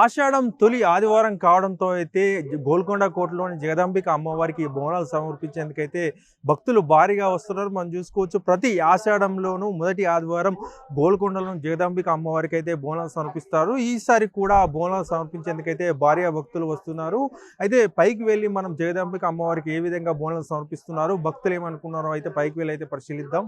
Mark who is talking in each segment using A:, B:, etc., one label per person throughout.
A: ఆషాఢం తొలి ఆదివారం కావడంతో అయితే గోల్కొండ కోటలోని జగదాంబిక అమ్మవారికి బోనాలు సమర్పించేందుకైతే భక్తులు భారీగా వస్తున్నారు. మనం చూసుకోవచ్చు ప్రతి ఆషాఢంలోనూ మొదటి ఆదివారం గోల్కొండలోని జగదాంబిక అమ్మవారికి అయితే బోనాలు సమర్పిస్తారు. ఈసారి కూడా బోనాలు సమర్పించేందుకైతే భారీగా భక్తులు వస్తున్నారు. అయితే పైకి వెళ్ళి మనం జగదాంబిక అమ్మవారికి ఏ విధంగా బోనాలు సమర్పిస్తున్నారు భక్తులు ఏమనుకున్నారో అయితే పైకి వెళ్ళి అయితే పరిశీలిద్దాం.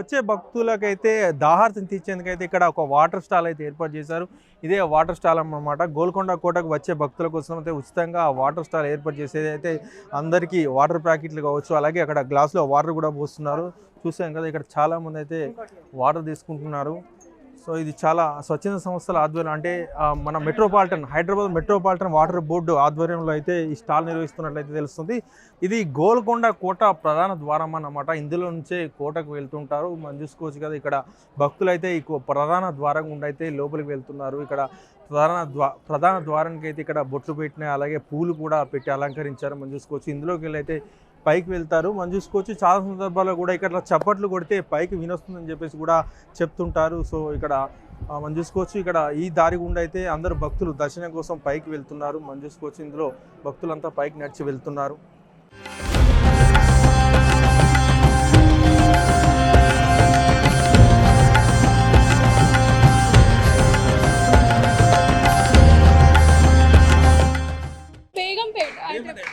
A: వచ్చే భక్తులకైతే దాహార్థం తీర్చేందుకైతే ఇక్కడ ఒక వాటర్ స్టాల్ అయితే ఏర్పాటు చేశారు. ఇదే వాటర్ స్టాల్ అన్నమాట. గోల్కొండ కోటకు వచ్చే భక్తుల కోసం అయితే ఉచితంగా వాటర్ స్టాల్ ఏర్పాటు చేసేది అయితే అందరికీ వాటర్ ప్యాకెట్లు కావచ్చు అలాగే అక్కడ గ్లాసులో వాటర్ కూడా పోస్తున్నారు. చూసాం కదా ఇక్కడ చాలా మంది అయితే వాటర్ తీసుకుంటున్నారు. సో ఇది చాలా స్వచ్ఛంద సంస్థల ఆధ్వర్యం. అంటే మన metropolitan Hyderabad metropolitan water board ఆధ్వర్యంలో అయితే ఈ స్టాల్ నిర్వహిస్తున్నట్లయితే తెలుస్తుంది. ఇది గోల్కొండ కోట ప్రధాన ద్వారం అన్నమాట. ఇందులో నుంచే కోటకు వెళ్తుంటారు. మనం చూసుకోవచ్చు కదా ఇక్కడ భక్తులు అయితే ఈ ప్రధాన ద్వారం గుండా అయితే లోపలికి వెళ్తున్నారు. ఇక్కడ ప్రధాన ద్వా ప్రధాన ద్వారానికి అయితే ఇక్కడ బొట్లు పెట్టినాయి. అలాగే పూలు కూడా పెట్టి అలంకరించారు. మనం చూసుకోవచ్చు. ఇందులోకి వెళ్ళి అయితే పైకి వెళ్తారు. మనం చూసుకోవచ్చు చాలా సందర్భాల్లో కూడా ఇక్కడ చప్పట్లు కొడితే పైకి వినొస్తుందని చెప్పేసి కూడా చెప్తుంటారు. సో ఇక్కడ మనం చూసుకోవచ్చు ఇక్కడ ఈ దారి గుండా అయితే అందరు భక్తులు దర్శనం కోసం పైకి వెళ్తున్నారు. మనం చూసుకోవచ్చు ఇందులో భక్తులంతా పైకి నడిచి వెళ్తున్నారు.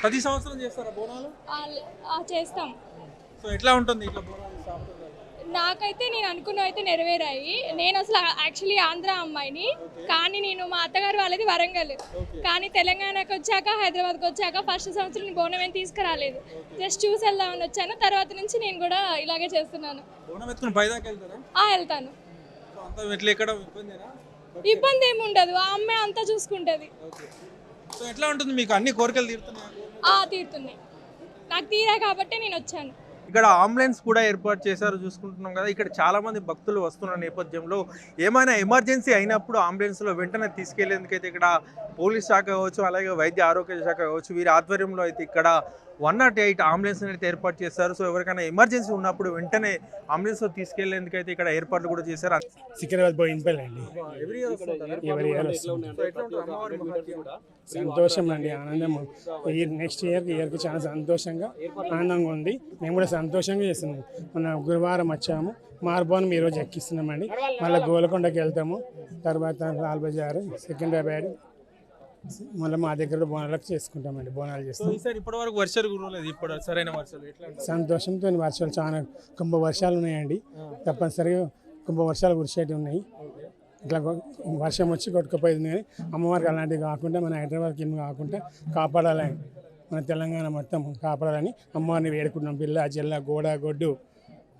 A: ప్రతి సంవత్సరం చేస్తారా బోనాలు?
B: చేస్తాం.
A: సో ఎట్లా ఉంటుంది ఇట్లా బోనాలు సాంప్రదాయం?
B: నాకైతే నేను అనుకున్న అయితే నెరవేరాయి. నేను అసలు యాక్చువల్లీ ఆంధ్ర అమ్మాయిని కానీ నేను మా అత్తగారు వాళ్ళది వరంగల్. కానీ తెలంగాణకు వచ్చాక హైదరాబాద్కి వచ్చాక ఫస్ట్ సంవత్సరం నేను బోనం ఏం తీసుకురాలేదు. జస్ట్ చూసి వెళ్దామని వచ్చాను. తర్వాత నుంచి నేను కూడా ఇలాగే చేస్తున్నాను. వెళ్తాను. ఇబ్బంది ఏమి ఉండదు. ఆ అమ్మాయి అంతా చూసుకుంటుంది.
A: సో ఎట్లా ఉంటుంది మీకు అన్ని కోరికలు తీరుతున్నాయా?
B: ఆ తీరుతున్నాయి. నాకు తీరా కాబట్టి నేను వచ్చాను.
A: ఇక్కడ అంబులెన్స్ కూడా ఏర్పాటు చేశారు చూసుకుంటున్నాం కదా. ఇక్కడ చాలా మంది భక్తులు వస్తున్న నేపథ్యంలో ఏమైనా ఎమర్జెన్సీ అయినప్పుడు అంబులెన్స్లో వెంటనే తీసుకెళ్ళేందుకైతే ఇక్కడ పోలీస్ శాఖ కావచ్చు అలాగే వైద్య ఆరోగ్య శాఖ కావచ్చు వీరి ఆధ్వర్యంలో అయితే ఇక్కడ వన్ నాట్ ఎయిట్ అంబులెన్స్ అయితే ఏర్పాటు చేశారు. సో ఎవరికైనా ఎమర్జెన్సీ ఉన్నప్పుడు వెంటనే అంబులెన్స్లో తీసుకెళ్ళేందుకైతే ఇక్కడ ఏర్పాట్లు కూడా చేశారు.
C: సికింద్రాబాద్ పోయి ఇంపల్లండి
A: ఎవరి ఇయర్
C: ఇయర్? సంతోషం అండి ఆనందం. ఈ నెక్స్ట్ ఇయర్కి ఇయర్కి చాలా సంతోషంగా ఆనందంగా ఉంది. మేము కూడా సంతోషంగా చేస్తున్నాం. మన గురువారం వచ్చాము. మార్బోన్ ఈరోజు ఎక్కిస్తున్నామండి మళ్ళీ గోల్కొండకి వెళ్తాము. తర్వాత లాల్ బజార్ సికింద్రాబాద్ మళ్ళీ మా దగ్గర బోనాలకు చేసుకుంటామండి బోనాలు చేస్తాం.
A: ఈసారి ఇప్పటి వరకు వర్షాలు కురవలేదు ఇప్పుడు సరైన వర్షాలు ఎట్లా ఉంటుంది?
C: సంతోషంతో వర్షాలు చాలా కుంభ వర్షాలు ఉన్నాయండి. తప్పనిసరిగా కుంభ వర్షాలు కురిసేటివి ఉన్నాయి. ఇట్లా వర్షం వచ్చి కొట్టుకుపోయింది కానీ అమ్మవారికి అలాంటివి కాకుండా మన హైదరాబాద్కి ఏమి కాకుండా కాపాడాలని మన తెలంగాణ మొత్తం కాపాడాలని అమ్మవారిని వేడుకుంటున్నాం. పిల్ల జిల్లా గోడ గొడ్డు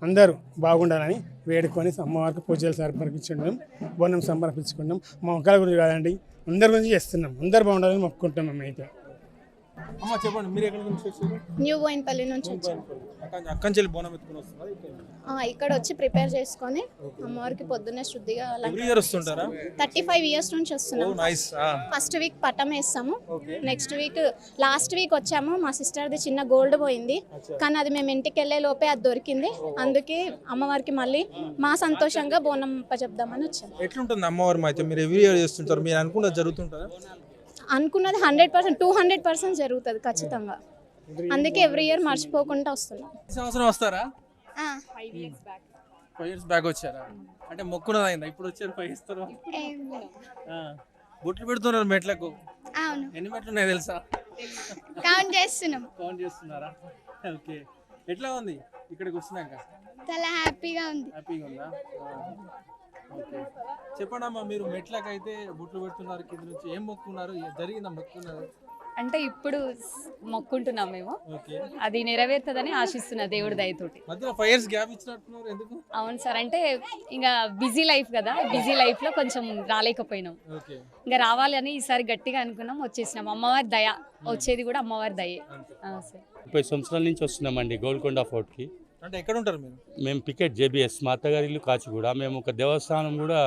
C: అందరూ బాగుండాలని వేడుకొని అమ్మవారికి పూజలు సమర్పించుకుంటాం బోనం సమర్పించుకుంటాం మా మొక్కల గురించి కాదండి అందరి గురించి చేస్తున్నాం. అందరు బాగుండాలని మొక్కుకుంటాం మేమైతే.
A: అమ్మ చెప్పండి మీరు ఎక్కడి నుంచి వచ్చారు?
D: న్యూ బోయిన్పల్లి నుంచి వచ్చాం.
A: అక్కడ అక్కంచెల్లి బోనం ఎత్తుకుని వస్తున్నారు
D: ఇక్కడ వచ్చి ప్రిపేర్ చేసుకొని అమ్మవారికి పొద్దున్నే శుద్ధిగా
A: ఇయర్ వస్తుంటారా?
D: థర్టీ ఫైవ్ ఇయర్స్ నుంచి
A: ఓ
D: వస్తున్నాం
A: నైస్
D: ఫస్ట్ వీక్ పట్టం వేస్తాము. నెక్స్ట్ వీక్ లాస్ట్ వీక్ వచ్చాము. మా సిస్టర్ది చిన్న గోల్డ్ పోయింది. కానీ అది మేము ఇంటికి వెళ్ళే లోపే అది దొరికింది. అందుకే అమ్మవారికి మళ్ళీ మా సంతోషంగా బోనం చెప్దామని వచ్చాము
A: ఎట్లుంటుంది అమ్మవారి అయితే మీరు ఎవ్రీ ఇయర్ చేస్తుంటారు. మీరు అనుకున్నది జరుగుతుంటారా?
D: అనుకున్నది hundred percent two hundred percent జరుగుతుంది ఖచ్చితంగా. అందుకే ఎవ్రీ ఇయర్ మర్చిపోకుండా వస్తున్నాం.
A: ఈ సంవత్సరం వస్తారా? ఫైవ్ ఇయర్స్ బ్యాక్ వచ్చారా? అంటే మొక్కున్నది అయిందా ఇప్పుడు వచ్చారు ఫైవ్ ఇస్తారు బొట్లు పెడుతున్నారు మెట్లకు.
D: అవును.
A: ఎన్ని మెట్లు ఉన్నాయి తెలుసా?
D: కౌంట్ చేస్తున్నాం.
A: కౌంట్ చేస్తున్నారా? ఓకే. ఎట్లా ఉంది? ఇక్కడికి వచ్చినాక
D: చాలా హ్యాపీగా ఉంది.
A: హ్యాపీగా ఉందా? చెప్పండి అమ్మా మీరు మెట్లకైతే బొట్లు పెడుతున్నారు కింద నుంచి ఏం మొక్కున్నారు జరిగిందా మొక్కున్నారు
E: అంటే ఇప్పుడు మొక్కుంటున్నాం మేము.
A: ఓకే
E: అది నెరవేరుతుందని ఆశిస్తున్నా దేవుడి దయతోటి.
A: మధ్యలో ఫైవ్ ఇయర్స్ గ్యాప్ ఇచ్చినట్టున్నారు ఎందుకు?
E: అవును సార్ అంటే ఇంకా బిజీ లైఫ్ కదా బిజీ లైఫ్లో కొంచెం రాలేకపోయినాం.
A: ఓకే
E: ఇంకా రావాలని ఈసారి గట్టిగా అనుకున్నాం వచ్చేసినాం. అమ్మవారి దయ వచ్చేది కూడా అమ్మవారి దయే. సార్.
F: ముప్పై సంవత్సరాల నుంచి వస్తున్నామండి గోల్కొండ ఫోర్ట్కి.
A: అంటే ఎక్కడ ఉంటారు మీరు?
F: మేము పికెట్ జేబిఎస్ మా అత్తగారి ఇల్లు కాచిగూడ. మేము ఒక దేవస్థానం కూడా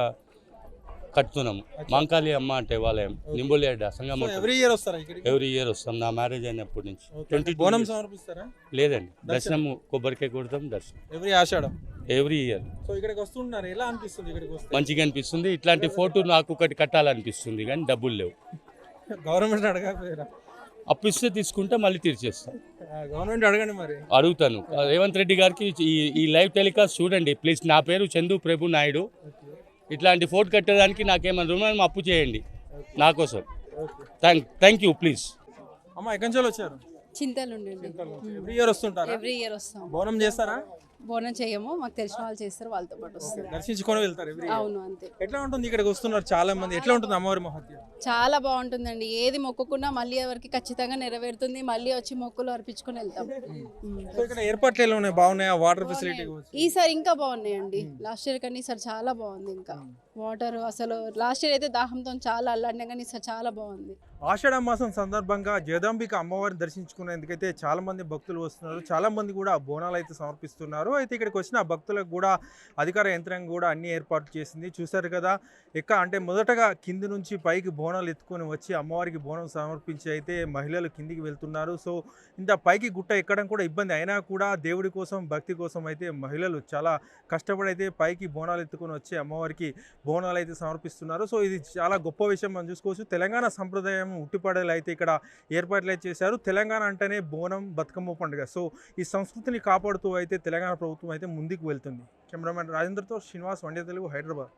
F: కట్టుతున్నాము. మాంకాళి అమ్మ అంటే దేవాలయం నింబోలేడ సంగమ
A: ఎవ్రీ ఇయర్ వస్తారా
F: ఎవ్రీ ఇయర్ వస్తాం నా మ్యారేజ్ అయినప్పటి నుంచి. ట్వంటీ
A: బోనం సమర్పిస్తారా?
F: లేదండి. దర్శనం. కొబ్బరికాయ కొడతాం దర్శనం.
A: ఎవ్రీ ఆషాఢం?
F: Every year.
A: సో ఇక్కడికి వస్తున్నారు ఎలా అనిపిస్తుంది ఇక్కడికి వస్తే?
F: మంచిగా అనిపిస్తుంది. ఇట్లాంటి ఫోటో నాకు ఒకటి కట్టాలనిపిస్తుంది కానీ డబ్బులు లేవు.
A: గవర్నమెంట్ అడగకపోయారా?
F: అప్పు ఇస్తే తీసుకుంటే మళ్ళీ తీర్చేస్తాం.
A: గవర్నమెంట్ అడగండి మరి.
F: అడుగుతాను. రేవంత్ రెడ్డి గారికి ఈ ఈ లైవ్ టెలికాస్ట్ చూడండి ప్లీజ్. నా పేరు చందు ప్రభు నాయుడు. ఇట్లాంటి ఫోటో కట్టడానికి నాకేమైనా రుణం అప్పు చేయండి. నా కోసం. Thank thank you please.
A: అమ్మ ఎక్కడి నుంచి వచ్చారు?
G: చింతలు
A: ఎవ్రీ ఇయర్ వస్తుంటారా?
G: ఎవ్రీ ఇయర్ వస్తాం.
A: బోనం చేస్తారా?
G: బోనం చేయము మాకు తెలిసిన వాళ్ళు చేస్తారు వాళ్ళతో పాటు వస్తాం
A: దర్శించుకొని వెళ్తారు
G: అవును అంతే.
A: ఎట్లా ఉంటుంది ఇక్కడికి వస్తున్నారు చాలా మంది? ఎట్లా ఉంటుంది అమ్మవారి మహత్యం?
G: చాలా బాగుంటుందండి. ఏది మొక్కుకున్నా మళ్ళీ ఎవరికి ఖచ్చితంగా నెరవేరుతుంది. మళ్ళీ వచ్చి మొక్కులు అర్పించుకొని వెళ్తాం. ఉమ్.
A: సో ఇక్కడ ఏర్పాట్లు ఎలా ఉన్నాయి? బాగున్నాయా? వాటర్ ఫెసిలిటీ
G: ఈసారి ఇంకా బాగున్నాయండి. లాస్ట్ ఇయర్ కన్నా ఈసారి చాలా బాగుంది ఇంకా. వాటర్ అసలు లాస్ట్ ఇయర్ అయితే దాహంతో చాలా అల్లాడినా కానీ చాలా బాగుంది.
A: ఆషాఢ మాసం సందర్భంగా జగదాంబిక అమ్మవారిని దర్శించుకునేందుకైతే చాలా మంది భక్తులు వస్తున్నారు. చాలా మంది కూడా బోనాలు అయితే సమర్పిస్తున్నారు. అయితే ఇక్కడికి వచ్చిన భక్తులకు కూడా అధికార యంత్రాంగం కూడా అన్ని ఏర్పాట్లు చేసింది. చూశారు కదా ఎక్క అంటే మొదటగా కింది నుంచి పైకి బోనాలు ఎత్తుకొని వచ్చి అమ్మవారికి బోనం సమర్పించి అయితే మహిళలు కిందికి వెళ్తున్నారు. సో ఇంత పైకి గుట్ట ఎక్కడం కూడా ఇబ్బంది అయినా కూడా దేవుడి కోసం భక్తి కోసం అయితే మహిళలు చాలా కష్టపడి అయితే పైకి బోనాలు ఎత్తుకొని వచ్చి అమ్మవారికి బోనాలు అయితే సమర్పిస్తున్నారు. సో ఇది చాలా గొప్ప విషయం మనం చూసుకోవచ్చు. తెలంగాణ సంప్రదాయం ఉట్టిపడేలు అయితే ఇక్కడ ఏర్పాట్లు అయితే చేశారు. తెలంగాణ అంటేనే బోనం బతుకమ్మ పండుగ. సో ఈ సంస్కృతిని కాపాడుతూ అయితే తెలంగాణ ప్రభుత్వం అయితే ముందుకు వెళ్తుంది. కెమెరామెన్ రాజేంద్రతో శ్రీనివాస్ వండే తెలుగు హైదరాబాద్.